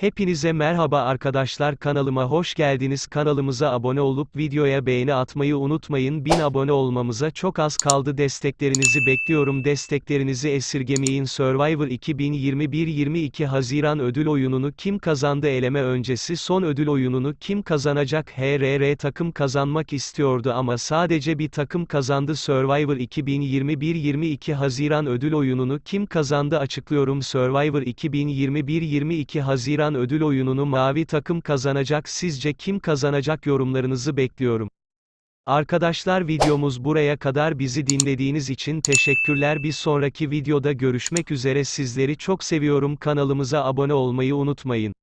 Hepinize merhaba arkadaşlar kanalıma hoş geldiniz. Kanalımıza abone olup videoya beğeni atmayı unutmayın. 1000 abone olmamıza çok az kaldı. Desteklerinizi bekliyorum. Desteklerinizi esirgemeyin. Survivor 2021 22 Haziran ödül oyununu kim kazandı? Eleme öncesi son ödül oyununu kim kazanacak? HRR takım kazanmak istiyordu ama sadece bir takım kazandı. Survivor 2021 22 Haziran ödül oyununu kim kazandı? Açıklıyorum. Survivor 2021 22 Haziran ödül oyununu mavi takım kazanacak. Sizce kim kazanacak yorumlarınızı bekliyorum. Arkadaşlar videomuz buraya kadar. Bizi dinlediğiniz için teşekkürler. Bir sonraki videoda görüşmek üzere. Sizleri çok seviyorum. Kanalımıza abone olmayı unutmayın.